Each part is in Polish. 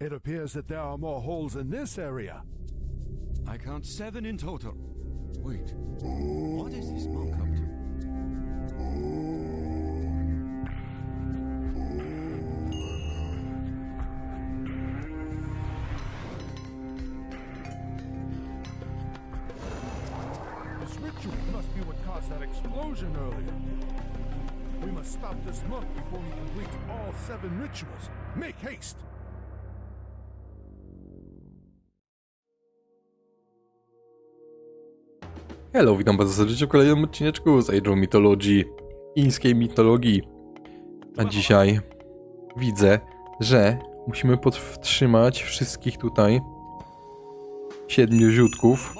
It appears that there are more holes in this area. I count seven in total. Wait, what is this monk up to? This ritual must be what caused that explosion earlier. We must stop this monk before he completes all seven rituals. Make haste! Hello, witam bardzo serdecznie w kolejnym odcineczku z Age of Mythology, chińskiej mitologii. A dzisiaj widzę, że musimy podtrzymać wszystkich tutaj siedmiu ziutków.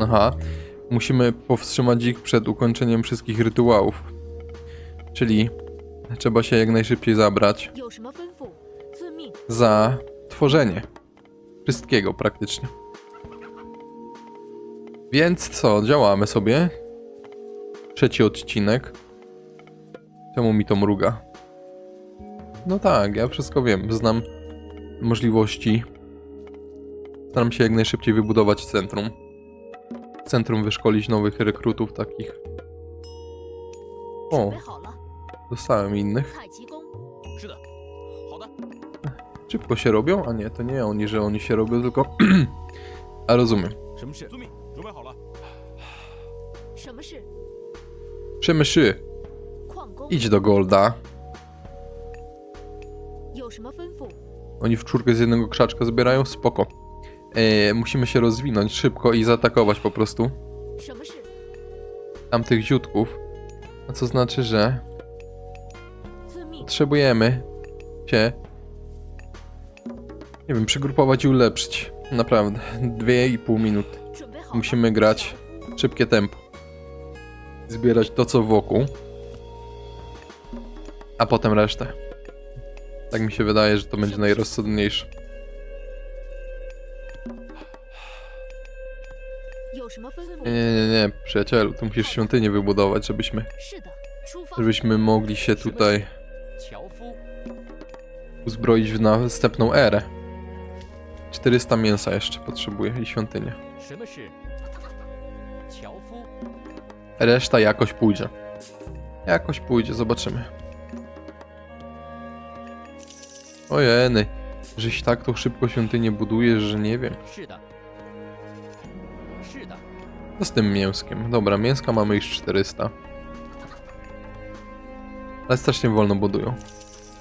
Aha, musimy powstrzymać ich przed ukończeniem wszystkich rytuałów. Czyli trzeba się jak najszybciej zabrać za tworzenie wszystkiego praktycznie. Więc co, działamy sobie. Trzeci odcinek. Czemu mi to mruga? No tak, ja wszystko wiem, znam możliwości. Staram się jak najszybciej wybudować centrum. Centrum wyszkolić nowych rekrutów takich. O, dostałem innych. Szybko się robią? A nie, to nie oni, że oni się robią, tylko... A rozumiem. 什么事？遵命，准备好了。什么事？ Przemyszy, 矿工， idź do Golda. 有什么吩咐？ Oni w czwórkę z jednego krzaczka zbierają, spoko. E, musimy się rozwinąć szybko i zaatakować po prostu 什么事？ tamtych ziutków. A co znaczy, że 遵命。 potrzebujemy się, nie wiem, przygrupować i ulepszyć. Naprawdę, dwie i pół minuty. Musimy grać szybkie tempo. Zbierać to, co wokół. A potem resztę. Tak mi się wydaje, że to będzie najrozsądniejsze. Nie, nie, nie, nie, przyjacielu, tu musisz świątynię wybudować, żebyśmy, żebyśmy mogli się tutaj uzbroić w następną erę. 400 mięsa jeszcze potrzebuję i świątynię. Reszta jakoś pójdzie. Jakoś pójdzie, zobaczymy. Ojeny, żeś tak to szybko się ty nie budujesz, że nie wiem. Co z tym mięskiem? Dobra, mięska mamy już 400. Ale strasznie wolno budują.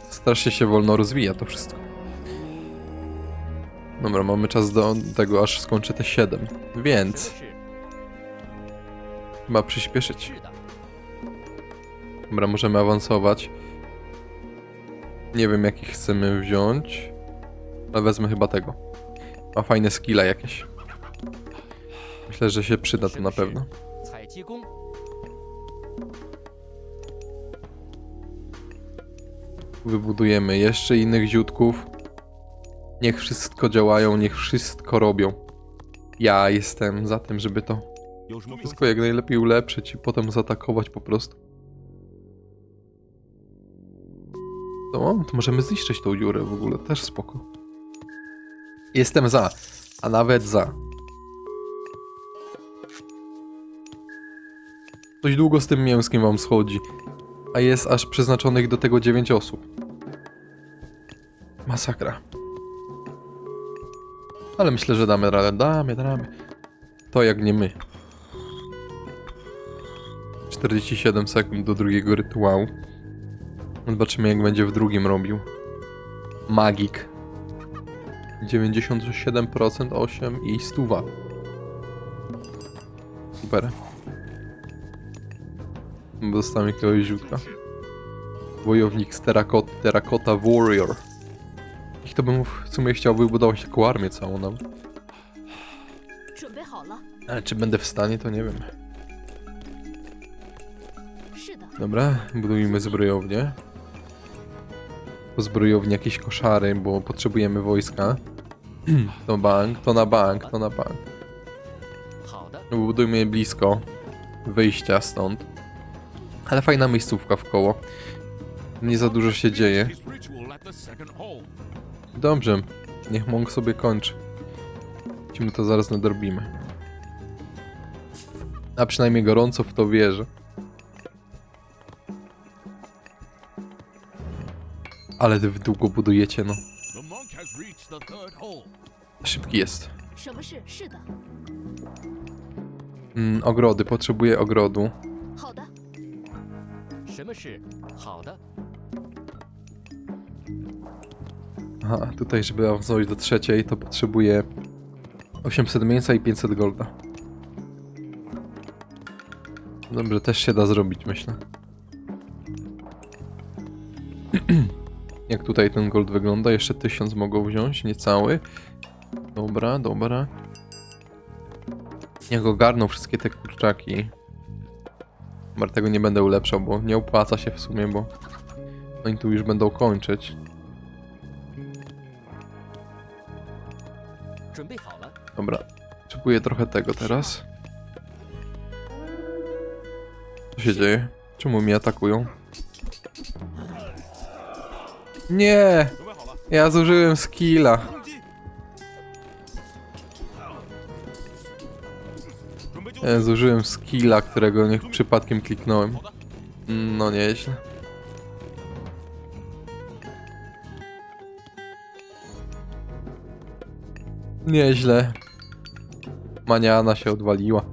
Strasznie się wolno rozwija to wszystko. Dobra, mamy czas do tego, aż skończę te 7. Więc... Chyba przyspieszyć. Dobra, możemy awansować. Nie wiem, jaki chcemy wziąć. Ale wezmę chyba tego. Ma fajne skilla jakieś. Myślę, że się przyda to na pewno. Wybudujemy jeszcze innych ziutków. Niech wszystko działają, niech wszystko robią. Ja jestem za tym, żeby to wszystko jak najlepiej ulepszyć i potem zaatakować po prostu. No, to możemy zniszczyć tą dziurę w ogóle, też spoko. Jestem za, a nawet za. Coś długo z tym mięskiem wam schodzi, a jest aż przeznaczonych do tego 9 osób. Masakra. Ale myślę, że damy radę, damy, damy. To jak nie my. 47 sekund do drugiego rytuału. Zobaczymy jak będzie w drugim robił. Magik. 97%, 8 i stuwa. Super. Dostałem jakiegoś źródła. Wojownik z terakot, Terracotta Warrior. Ich to bym w sumie chciał wybudować taką armię całą nam. Ale czy będę w stanie, to nie wiem. Dobra, budujmy zbrojownię. Po zbrojowni jakieś koszary, bo potrzebujemy wojska. To bank, to na bank, to na bank. No budujmy je blisko wyjścia stąd. Ale fajna miejscówka w koło. Nie za dużo się dzieje. Dobrze. Niech Monk sobie kończy. Ci my to zaraz nadrobimy. A przynajmniej gorąco w to wierzę. Ale wy długo budujecie, no. Szybki jest. Mm, ogrody. Potrzebuję ogrodu. Aha, tutaj, żeby awansować do trzeciej, to potrzebuję 800 mięsa i 500 golda. Dobrze, też się da zrobić, myślę. Jak tutaj ten gold wygląda? Jeszcze 1000 mogą wziąć, niecały. Dobra, dobra. Niech ogarną wszystkie te kurczaki. Chyba tego nie będę ulepszał, bo nie opłaca się w sumie, bo oni tu już będą kończyć. Dobra, potrzebuję trochę tego teraz. Co się dzieje? Czemu mi atakują? Nie! Ja zużyłem skilla. Ja zużyłem skilla, którego niech przypadkiem kliknąłem. No nieźle. Nieźle. Maniana się odwaliła.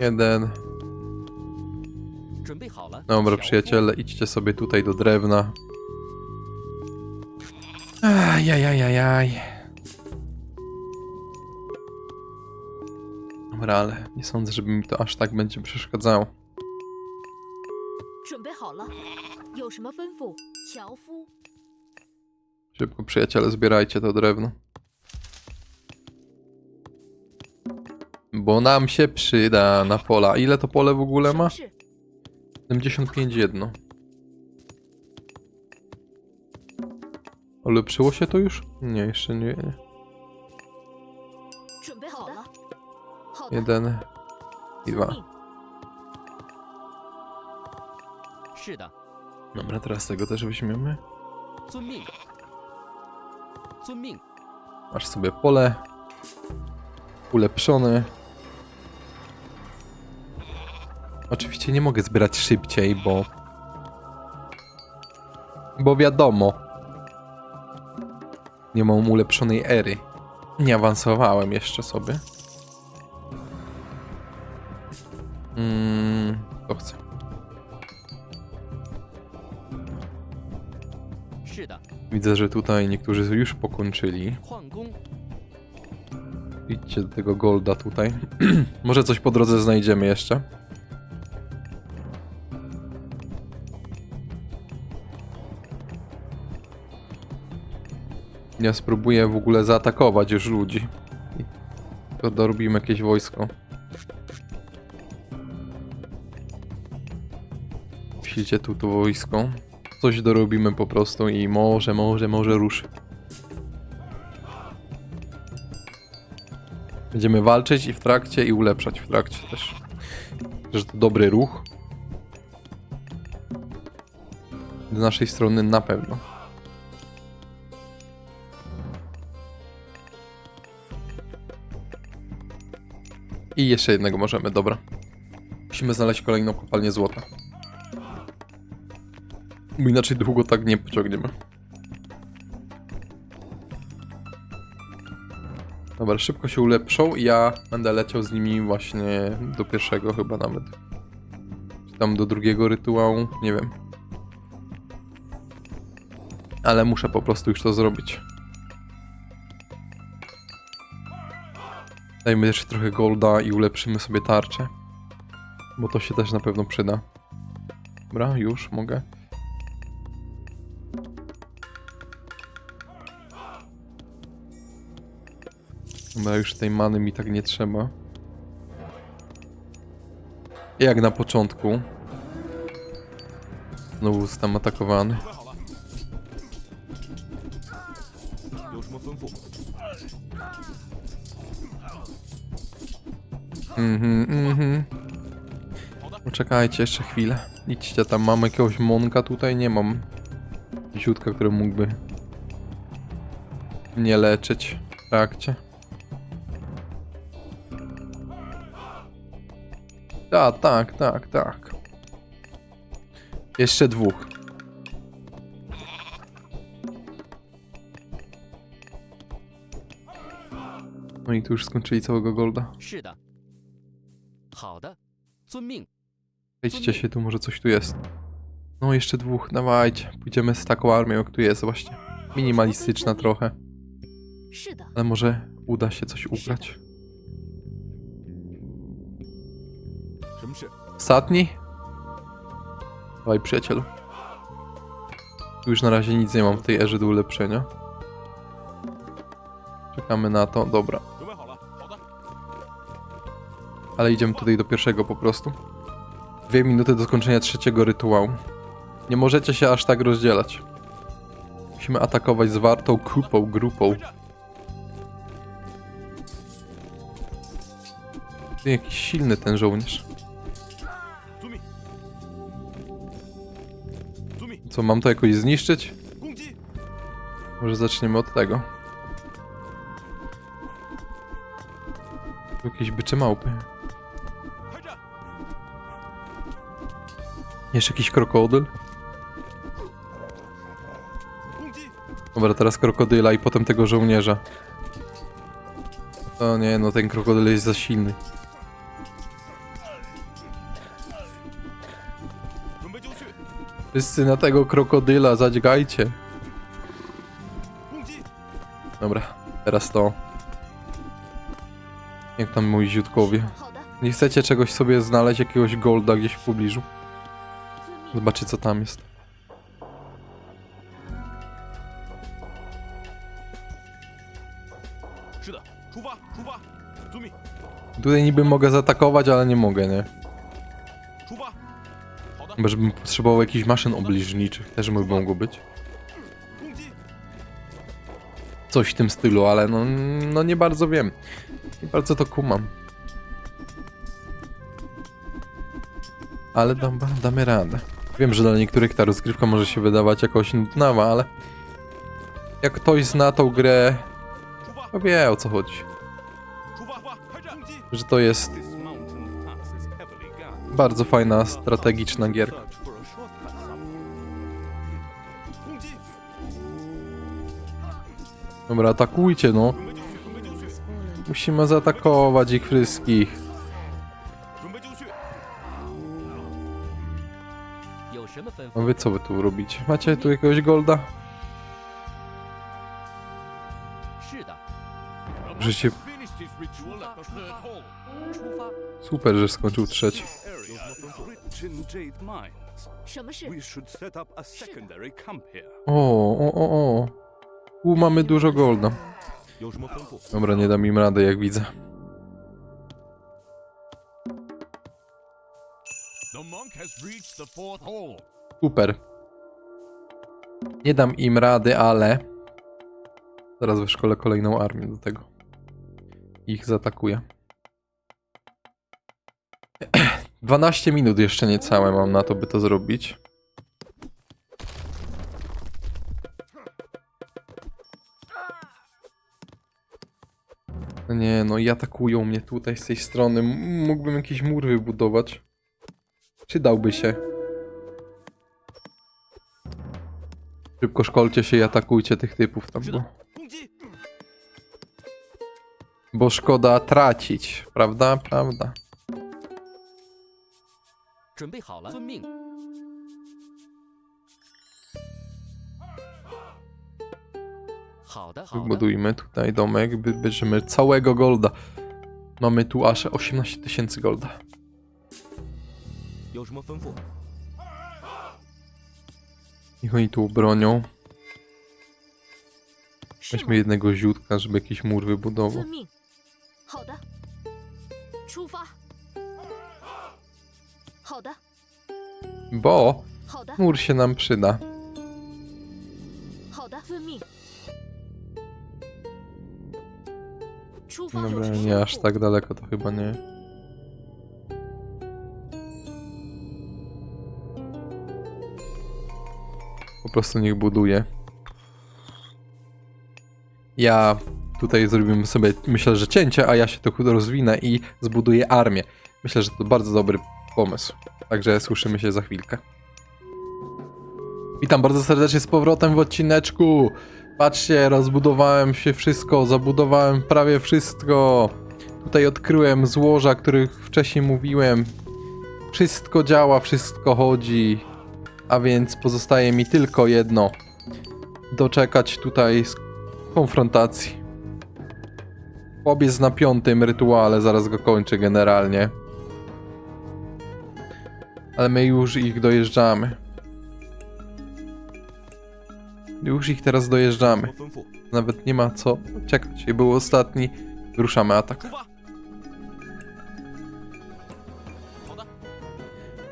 Jeden. Dobra, przyjaciele, idźcie sobie tutaj do drewna. Ajajajajaj. Dobra, ale nie sądzę, żeby mi to aż tak będzie przeszkadzało. 准备好了，有什么吩咐？樵夫， Szybko, przyjaciele, zbierajcie to drewno. Bo nam się przyda na pola. Ile to pole w ogóle 什 ma? 么事？ 75 jedno. Ulepszyło się to już? Nie, jeszcze nie. 准备好了。好的， Jeden i 遵 dwa. 命。 przyda. Dobra, teraz tego też weźmiemy. Masz sobie pole. Ulepszone. Oczywiście nie mogę zbierać szybciej, bo... Bo wiadomo. Nie mam ulepszonej ery. Nie awansowałem jeszcze sobie. Mm, Widzę, że tutaj niektórzy już pokończyli. Idźcie do tego golda tutaj. Może coś po drodze znajdziemy jeszcze. Ja spróbuję w ogóle zaatakować już ludzi. I to dorobimy jakieś wojsko. Wsicie tu to wojsko. Coś dorobimy po prostu i może, może, może ruszy. Będziemy walczyć i w trakcie, i ulepszać w trakcie też. Że to dobry ruch. Z naszej strony na pewno. I jeszcze jednego możemy, dobra. Musimy znaleźć kolejną kopalnię złota. Bo inaczej długo tak nie pociągniemy. Dobra, szybko się ulepszą i ja będę leciał z nimi właśnie do pierwszego chyba nawet. Czy tam do drugiego rytuału, nie wiem. Ale muszę po prostu już to zrobić. Dajmy jeszcze trochę golda i ulepszymy sobie tarczę. Bo to się też na pewno przyda. Dobra, już mogę. No już tej many mi tak nie trzeba. Jak na początku. Znowu zostałem atakowany. Mhm, mhm. Poczekajcie jeszcze chwilę. Idźcie tam, mam jakiegoś monka tutaj? Nie mam. Ziutka, który mógłby mnie leczyć w trakcie. Ta, tak, tak, tak. Jeszcze dwóch. No i tu już skończyli całego golda. Wejdźcie się tu, może coś tu jest. No, jeszcze dwóch, dawajcie. Pójdziemy z taką armią, jak tu jest właśnie. Minimalistyczna trochę. Ale może uda się coś ugrać. się. Ostatni? Dawaj, przyjacielu. Tu już na razie nic nie mam w tej erze do ulepszenia. Czekamy na to, dobra. Ale idziemy tutaj do pierwszego po prostu. Dwie minuty do skończenia trzeciego rytuału. Nie możecie się aż tak rozdzielać. Musimy atakować zwartą kupą, grupą. Jaki silny ten żołnierz. Co, mam to jakoś zniszczyć? Może zaczniemy od tego. Jakieś bycze małpy. Jeszcze jakiś krokodyl? Dobra, teraz krokodyla i potem tego żołnierza. O nie, no ten krokodyl jest za silny. Wszyscy na tego krokodyla zadźgajcie. Dobra, teraz to. Jak tam mój ziutkowie. Nie chcecie czegoś sobie znaleźć, jakiegoś golda gdzieś w pobliżu? Zobaczy co tam jest. Tutaj niby mogę zaatakować, ale nie mogę, nie? Chyba, żebym potrzebował jakichś maszyn obliżniczych, też by mogło być. Coś w tym stylu, ale no, no nie bardzo wiem. Nie bardzo to kumam. Ale dam, damy radę. Wiem, że dla niektórych ta rozgrywka może się wydawać jakoś nudnawa, ale... Jak ktoś zna tą grę, to wie o co chodzi. Że to jest bardzo fajna, strategiczna gierka. Dobra, atakujcie no. Musimy zaatakować ich wszystkich. A wy co wy tu robić? Macie tu jakiegoś golda? Że się... Super, że skończył trzeci. Area is rich in jade mines. 什么事？ We should set up a secondary camp here. O, o, o, o. Tu mamy dużo golda. 有什么吩咐？ Dobra, nie dam im rady, jak widzę. The monk has reached the fourth hole. Super. Nie dam im rady, ale... Zaraz wyszkolę kolejną armię do tego. Ich zaatakuję. 12 minut jeszcze niecałe mam na to, by to zrobić. Nie, no i atakują mnie tutaj z tej strony. Mógłbym jakiś mur wybudować. Przydałby się. Szybko szkolcie się i atakujcie tych typów tam, bo, bo szkoda tracić, prawda? Prawda. 准备好了，遵命。好的，好的。 Wybudujmy tutaj domek, by bierzemy całego golda. Mamy tu aż 18 tysięcy golda. 有什么吩咐？ Niech oni tu bronią. 是 Weźmy 吗？ jednego ziutka, żeby jakiś mur wybudował. 遵命。好的，出发。 Bo mur się nam przyda. Dobra, nie aż tak daleko to chyba nie. Po prostu niech buduje. Ja tutaj zrobimy sobie, myślę, że cięcie, a ja się tu rozwinę i zbuduję armię. Myślę, że to bardzo dobry pomysł. Także słyszymy się za chwilkę. Witam bardzo serdecznie z powrotem w odcineczku. Patrzcie, rozbudowałem się wszystko, zabudowałem prawie wszystko. Tutaj odkryłem złoża, o których wcześniej mówiłem. Wszystko działa, wszystko chodzi. A więc pozostaje mi tylko jedno. Doczekać tutaj konfrontacji. Chłop jest na piątym rytuale, zaraz go kończę generalnie. Ale my już ich dojeżdżamy. Już ich teraz dojeżdżamy. Nawet nie ma co czekać. I był ostatni. Ruszamy atak.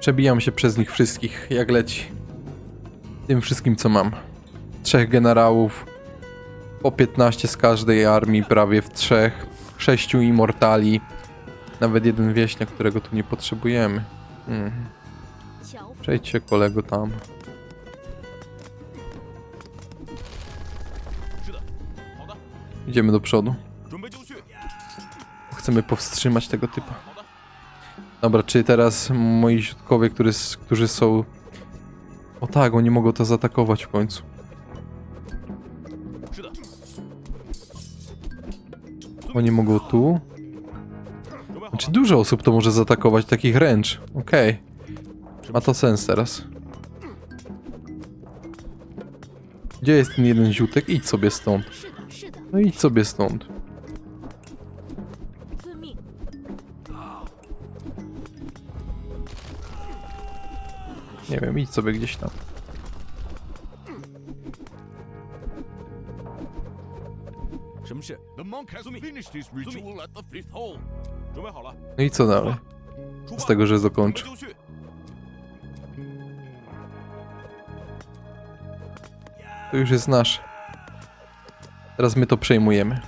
Przebijam się przez nich wszystkich, jak leci. Tym wszystkim, co mam. Trzech generałów. Po 15 z każdej armii, prawie w trzech. Sześciu immortali. Nawet jeden wieśnia, którego tu nie potrzebujemy. Mhm. Przejdź się kolego tam. Idziemy do przodu. Chcemy powstrzymać tego typa. Dobra, czy teraz moi środkowie, którzy są... O tak, oni mogą to zaatakować w końcu. Oni mogą tu. Znaczy dużo osób to może zaatakować, takich ręcz. Okej. Okay. Ma to sens teraz. Gdzie jest ten jeden ziutek? Idź sobie stąd. No idź sobie stąd. Nie wiem, idź sobie gdzieś tam. No i co dalej? Z tego, że zakończy. To już jest nasz. Teraz my to przejmujemy.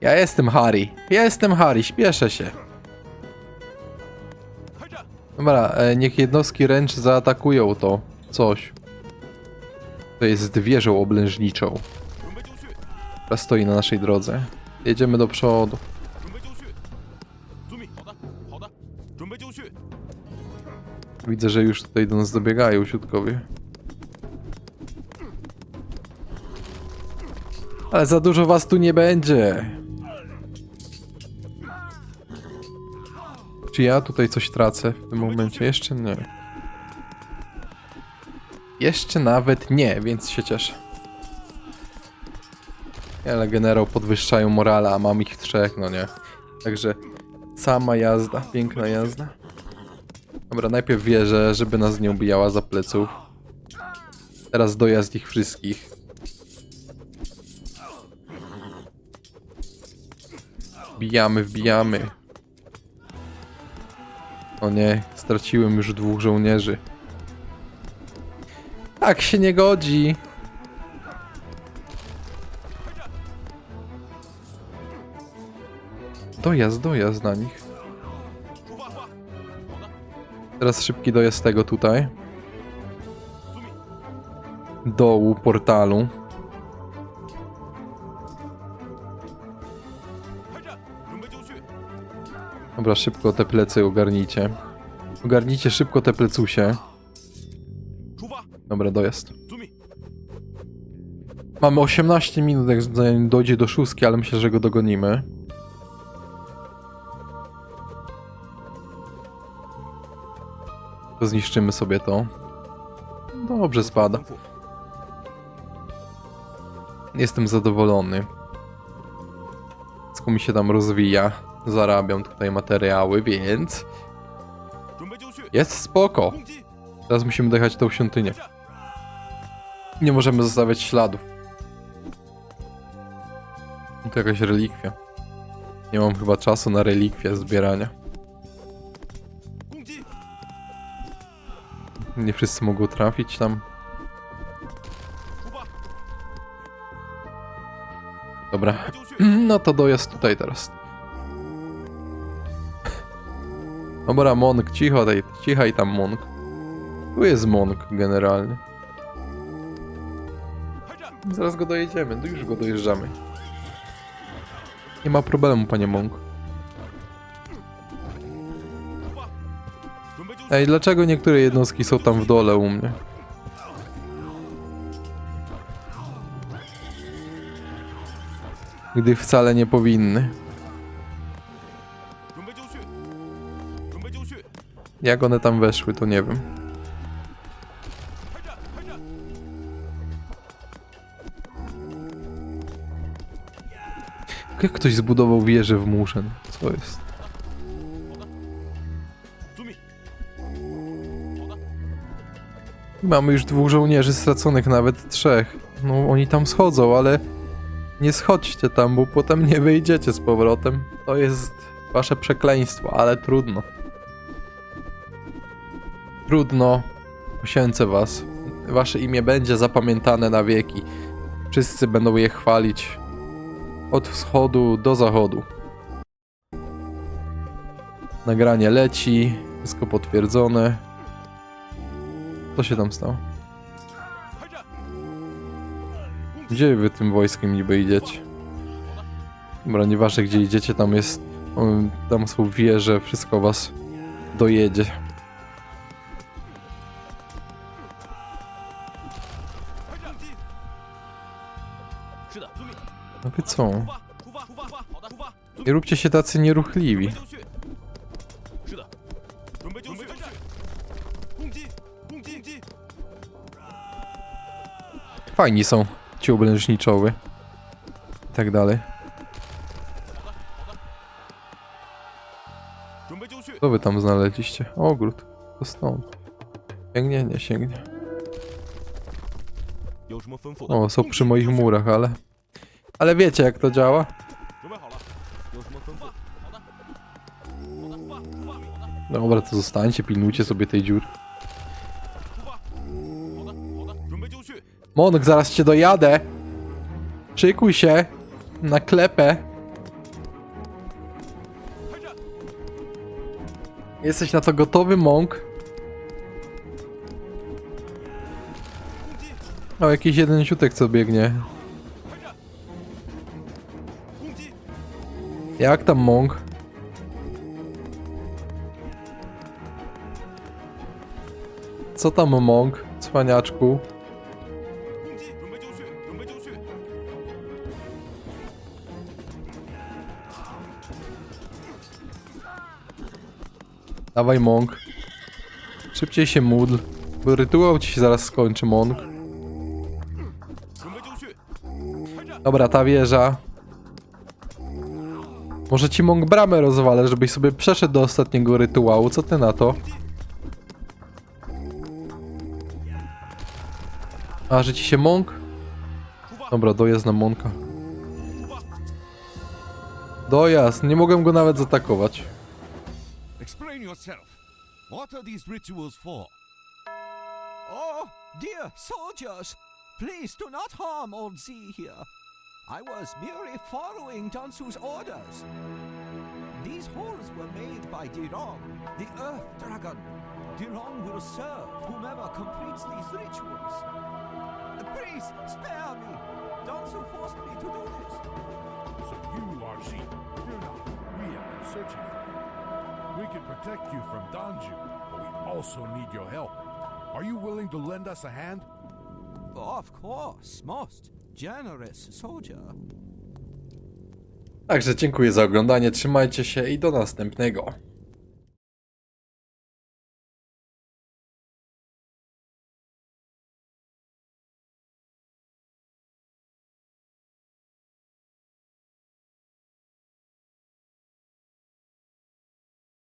Ja jestem Harry. Ja jestem Harry, śpieszę się. Dobra, e, niech jednostki ręcz zaatakują to coś. To jest wieżą oblężniczą. Teraz stoi na naszej drodze. Jedziemy do przodu. Widzę, że już tutaj do nas dobiegają siutkowie. Ale za dużo was tu nie będzie. Czy ja tutaj coś tracę w tym momencie? Jeszcze nie. Jeszcze nawet nie, więc się cieszę. Ale generał podwyższają morale, a mam ich trzech, no nie. Także sama jazda, piękna jazda. Dobra, najpierw wierzę, żeby nas nie ubijała za pleców. Teraz dojazd ich wszystkich. Wbijamy, wbijamy. O nie, straciłem już dwóch żołnierzy. Tak się nie godzi. Dojazd, dojazd na nich. Teraz szybki dojazd tego tutaj. Dołu portalu. Dobra, szybko te plecy ogarnijcie. Ogarnijcie szybko te plecusie. Dobra, dojazd. Mamy 18 minut, jak dojdzie do szóstki, ale myślę, że go dogonimy. Zniszczymy sobie to. Dobrze spada. Jestem zadowolony. Wszystko mi się tam rozwija. Zarabiam tutaj materiały, więc... Jest spoko. Teraz musimy dojechać tą świątynię. Nie możemy zostawiać śladów. To jakaś relikwia. Nie mam chyba czasu na relikwie zbierania. Nie wszyscy mogą trafić tam. Dobra. No to dojazd tutaj teraz. Dobra, Monk, cicho, daj, cichaj tam Monk. Tu jest Monk generalnie. Zaraz go dojedziemy, już go dojeżdżamy. Nie ma problemu, panie Monk. Ej, dlaczego niektóre jednostki są tam w dole u mnie? Gdy wcale nie powinny. Jak one tam weszły, to nie wiem. Jak ktoś zbudował wieżę w Muszyn? Co jest? Mamy już dwóch żołnierzy straconych, nawet trzech. No, oni tam schodzą, ale nie schodźcie tam, bo potem nie wyjdziecie z powrotem. To jest wasze przekleństwo, ale trudno. Trudno. Poświęcę was. Wasze imię będzie zapamiętane na wieki. Wszyscy będą je chwalić. Od wschodu do zachodu. Nagranie leci. Wszystko potwierdzone. Co się tam stało? Gdzie wy tym wojskiem niby idziecie? Dobra, nieważne gdzie idziecie, tam jest... Tam są wieże, wszystko was dojedzie. No wy co? Nie róbcie się tacy nieruchliwi. Fajni są ci obrężniczoły. I tak dalej. Co wy tam znaleźliście? Ogród. To stąd. Sięgnie, nie sięgnie. O, są przy moich murach, ale... Ale wiecie jak to działa? Dobra, to zostańcie, pilnujcie sobie tej dziury. Monk, zaraz cię dojadę. Szykuj się na klepę. Jesteś na to gotowy, Monk? O, jakiś jeden ciutek co biegnie. Jak tam, Monk? Co tam, Monk, cwaniaczku? Dawaj, mąk. Szybciej się módl, bo rytuał ci się zaraz skończy, mąk. Dobra, ta wieża. Może ci mąk bramę rozwalę, żebyś sobie przeszedł do ostatniego rytuału. Co ty na to? A, że ci się mąk? Dobra, dojazd na mąka. Dojazd, nie mogłem go nawet zaatakować. Explain yourself. What are these rituals for? Oh, dear soldiers, please do not harm old Z here. I was merely following Jansu's orders. These holes were made by Dirong, the Earth Dragon. Dirong will serve whomever completes these rituals. Please spare me. Jansu forced me to do this. So you are she. Fear not. We have been searching for you. We can protect you from Danju, but we also need your help. Are you willing to lend us a hand? Of course, most generous soldier. Także dziękuję za oglądanie, trzymajcie się i do następnego.